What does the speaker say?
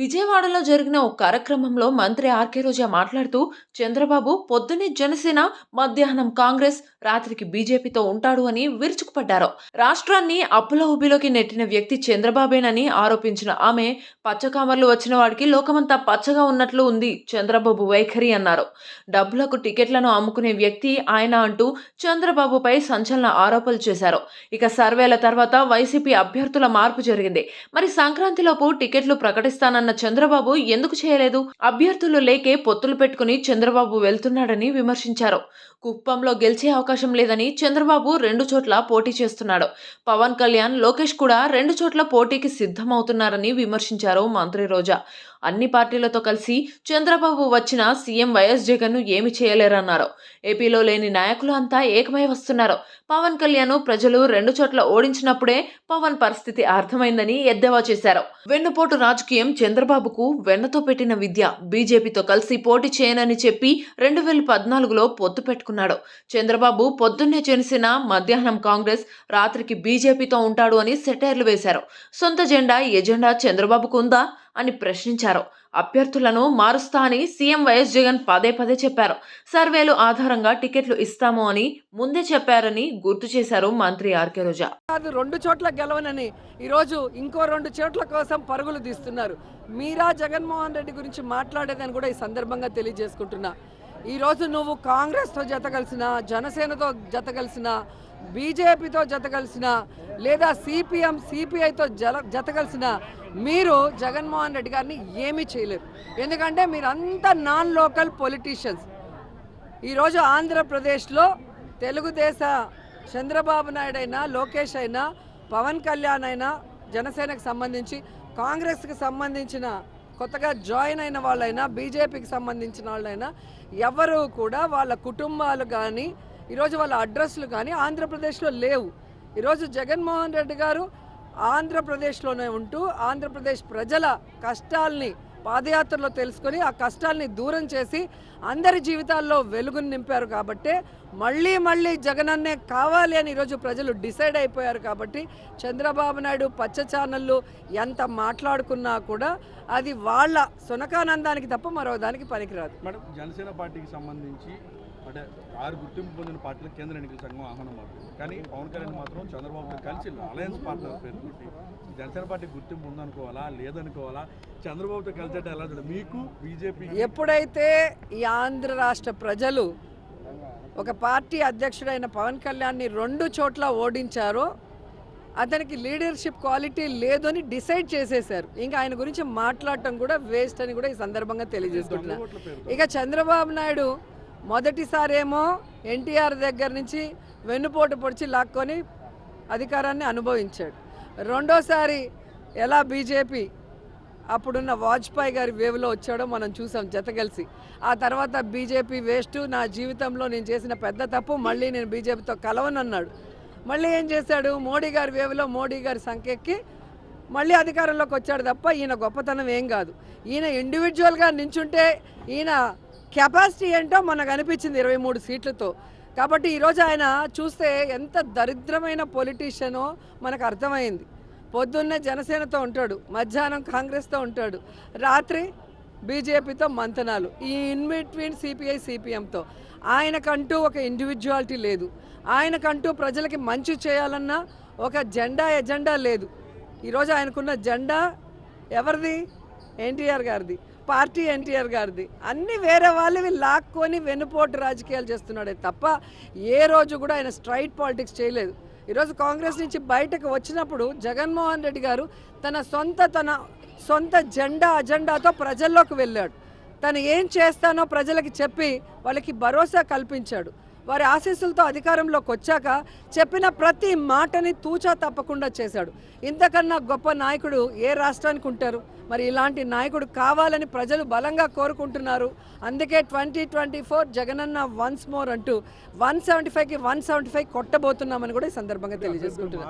విజయవాడలో జరిగిన ఒక కార్యక్రమంలో మంత్రి ఆర్కే రోజా మాట్లాడుతూ చంద్రబాబు పొద్దున్నే జనసేన మధ్యాహ్నం కాంగ్రెస్ రాత్రికి బీజేపీతో ఉంటాడు అని విరుచుకుపడ్డారు. రాష్ట్రాన్ని అప్పుల ఊబిలోకి నెట్టిన వ్యక్తి చంద్రబాబేనని ఆరోపించిన ఆమె పచ్చకామర్లు వచ్చిన వాడికి లోకమంతా పచ్చగా ఉన్నట్లు ఉంది చంద్రబాబు వైఖరి అన్నారు. డబ్బులకు టికెట్లను అమ్ముకునే వ్యక్తి ఆయన అంటూ చంద్రబాబుపై సంచలన ఆరోపణలు చేశారు. ఇక సర్వేల తర్వాత వైసీపీ అభ్యర్థుల మార్పు జరిగింది. మరి సంక్రాంతిలోపు టికెట్లు ప్రకటిస్తానన్న చంద్రబాబు ఎందుకు చేయలేదు? అభ్యర్థులు లేకే పొత్తులు పెట్టుకుని చంద్రబాబు వెళ్తున్నాడని విమర్శించారు. కుప్పంలో గెలిచే అవకాశం లేదని చంద్రబాబు రెండు చోట్ల పోటీ చేస్తున్నాడు. పవన్ కళ్యాణ్ లోకేష్ కూడా రెండు చోట్ల పోటీకి సిద్ధమవుతున్నారని విమర్శించారు మంత్రి రోజా. అన్ని పార్టీలతో కలిసి చంద్రబాబు వచ్చిన సీఎం వైఎస్ జగన్ను ఏమి చేయలేరన్నారు. ఏపీలో లేని నాయకులు అంతా ఏకమై వస్తున్నారు. పవన్ కళ్యాణ్ ప్రజలు రెండు చోట్ల ఓడించినప్పుడే పవన్ పరిస్థితి అర్థమైందని ఎద్దేవా చేశారు. వెన్నుపోటు రాజకీయం చంద్రబాబుకు వెన్నతో పెట్టిన విద్య. బీజేపీతో కలిసి పోటీ చేయనని చెప్పి రెండు వేల పద్నాలుగులో పొత్తు పెట్టుకున్నాడు చంద్రబాబు పొద్దున్నే చేసిన మధ్యాహ్నం కాంగ్రెస్ రాత్రికి బీజేపీతో ఉంటాడు అని సెటైర్లు వేశారు. సొంత జెండా ఎజెండా చంద్రబాబుకు ఉందా అని ప్రశ్నించారు. అభ్యర్థులను మారుస్తా అని సీఎం వైఎస్ జగన్ పదే పదే చెప్పారు. సర్వేలు ఆధారంగా టికెట్లు ఇస్తాము అని ముందే చెప్పారని గుర్తు చేశారు మంత్రి ఆర్కే రోజా. రెండు చోట్ల గెలవనని ఈరోజు ఇంకో రెండు చోట్ల కోసం పరుగులు తీస్తున్నారు. మీరా జగన్మోహన్ రెడ్డి గురించి మాట్లాడేదని కూడా ఈ సందర్భంగా తెలియజేసుకుంటున్నా. ఈరోజు నువ్వు కాంగ్రెస్తో జత కలిసిన జనసేనతో జత కలిసిన బీజేపీతో జత కలిసిన లేదా సిపిఎం సిపిఐతో జల జత కలిసిన మీరు జగన్మోహన్ రెడ్డి గారిని ఏమీ చేయలేరు. ఎందుకంటే మీరంతా నాన్ లోకల్ పొలిటీషియన్స్ ఈరోజు ఆంధ్రప్రదేశ్లో తెలుగుదేశ చంద్రబాబు నాయుడు అయినా లోకేష్ అయినా పవన్ కళ్యాణ్ అయినా జనసేనకు సంబంధించి కాంగ్రెస్కి సంబంధించిన కొత్తగా జాయిన్ అయిన వాళ్ళైనా బీజేపీకి సంబంధించిన వాళ్ళైనా ఎవరు కూడా వాళ్ళ కుటుంబాలు కానీ ఈరోజు వాళ్ళ అడ్రస్లు కానీ ఆంధ్రప్రదేశ్లో లేవు. ఈరోజు జగన్మోహన్ రెడ్డి గారు ఆంధ్రప్రదేశ్లోనే ఉంటూ ఆంధ్రప్రదేశ్ ప్రజల కష్టాల్ని పాదయాత్రలో తెలుసుకొని ఆ కష్టాల్ని దూరం చేసి అందరి జీవితాల్లో వెలుగును నింపారు కాబట్టి మళ్ళీ మళ్ళీ జగనన్నే కావాలి అని ఈరోజు ప్రజలు డిసైడ్ అయిపోయారు కాబట్టి చంద్రబాబు నాయుడు పచ్చ ఛానళ్ళు ఎంత మాట్లాడుకున్నా కూడా అది వాళ్ళ సునకానందానికి తప్ప మరో దానికి పనికిరాదు. మేడం జనసేన పార్టీకి సంబంధించి అంటే ఆరు గుర్తింపు పొందిన పార్టీలకు కేంద్ర ఎన్నికల సంఘం ఆహ్వానం పంపింది కానీ పవన్ కళ్యాణ్ మాత్రం చంద్రబాబుతో కలిసి అలయన్స్ పార్ట్నర్ పేరుతోటి జనసేన పార్టీ గుర్తింపు ఉందనుకోవాలా లేదనుకోవాలా? చంద్రబాబుతో కలిసి అంటే ఎలా మీకు బీజేపీ ఎప్పుడైతే ఈ ఆంధ్ర రాష్ట్ర ప్రజలు ఒక పార్టీ అధ్యక్షుడైన పవన్ కళ్యాణ్ని రెండు చోట్ల ఓడించారో అతనికి లీడర్షిప్ క్వాలిటీ లేదు అని డిసైడ్ చేసేశారు. ఇంకా ఆయన గురించి మాట్లాడటం కూడా వేస్ట్ అని కూడా ఈ సందర్భంగా తెలియజేసుకుంటున్నా ఇక చంద్రబాబు నాయుడు మొదటిసారేమో ఎన్టీఆర్ దగ్గర నుంచి వెన్నుపోటు పొడిచి లాక్కొని అధికారాన్ని అనుభవించాడు. రెండోసారి ఎలా బీజేపీ అప్పుడున్న వాజ్పేయి గారి వేవ్లో వచ్చాడో మనం చూసాం జతగలిసి ఆ తర్వాత బీజేపీ వేస్ట్ నా జీవితంలో నేను చేసిన పెద్ద తప్పు మళ్ళీ నేను బీజేపీతో కలవనన్నాడు. మళ్ళీ ఏం చేశాడు? మోడీ గారి వేవ్లో మోడీ గారి సంఖ్యకి మళ్ళీ అధికారంలోకి వచ్చాడు తప్ప ఈయన గొప్పతనం ఏం కాదు. ఈయన ఇండివిజువల్గా నించుంటే ఈయన కెపాసిటీ ఏంటో మనకు అనిపించింది ఇరవై మూడు సీట్లతో. కాబట్టి ఈరోజు ఆయన చూస్తే ఎంత దరిద్రమైన పొలిటీషియనో మనకు అర్థమైంది. పొద్దున్నే జనసేనతో ఉంటాడు మధ్యాహ్నం కాంగ్రెస్తో ఉంటాడు రాత్రి బీజేపీతో మంతనాలు ఈ ఇన్ బిట్వీన్ సిపిఐ సిపిఎంతో ఆయనకంటూ ఒక ఇండివిజువాలిటీ లేదు. ఆయనకంటూ ప్రజలకి మంచి చేయాలన్న ఒక జెండా ఎజెండా లేదు. ఈరోజు ఆయనకున్న జెండా ఎవరిది? ఎన్టీఆర్ గారిది. పార్టీ ఎన్టీఆర్ గారిది. అన్ని వేరే వాళ్ళవి లాక్కొని వెనుపోటు రాజకీయాలు చేస్తున్నాడే తప్ప ఏ రోజు కూడా ఆయన స్ట్రైట్ పాలిటిక్స్ చేయలేదు. ఈరోజు కాంగ్రెస్ నుంచి బయటకు వచ్చినప్పుడు జగన్మోహన్ రెడ్డి గారు తన సొంత తన సొంత జెండా అజెండాతో ప్రజల్లోకి వెళ్ళాడు. తను ఏం చేస్తానో ప్రజలకి చెప్పి వాళ్ళకి భరోసా కల్పించాడు. వారి ఆశీస్సులతో అధికారంలోకి వచ్చాక చెప్పిన ప్రతి మాటని తూచా తప్పకుండా చేశాడు. ఇంతకన్నా గొప్ప నాయకుడు ఏ రాష్ట్రానికి ఉంటారు? మరి ఇలాంటి నాయకుడు కావాలని ప్రజలు బలంగా కోరుకుంటున్నారు. అందుకే twenty twenty four Jagananna once more అంటూ వన్ సెవెంటీ ఫైవ్కి వన్ సెవెంటీ ఫైవ్ కొట్టబోతున్నామని కూడా ఈ సందర్భంగా తెలియజేసుకుంటున్నారు.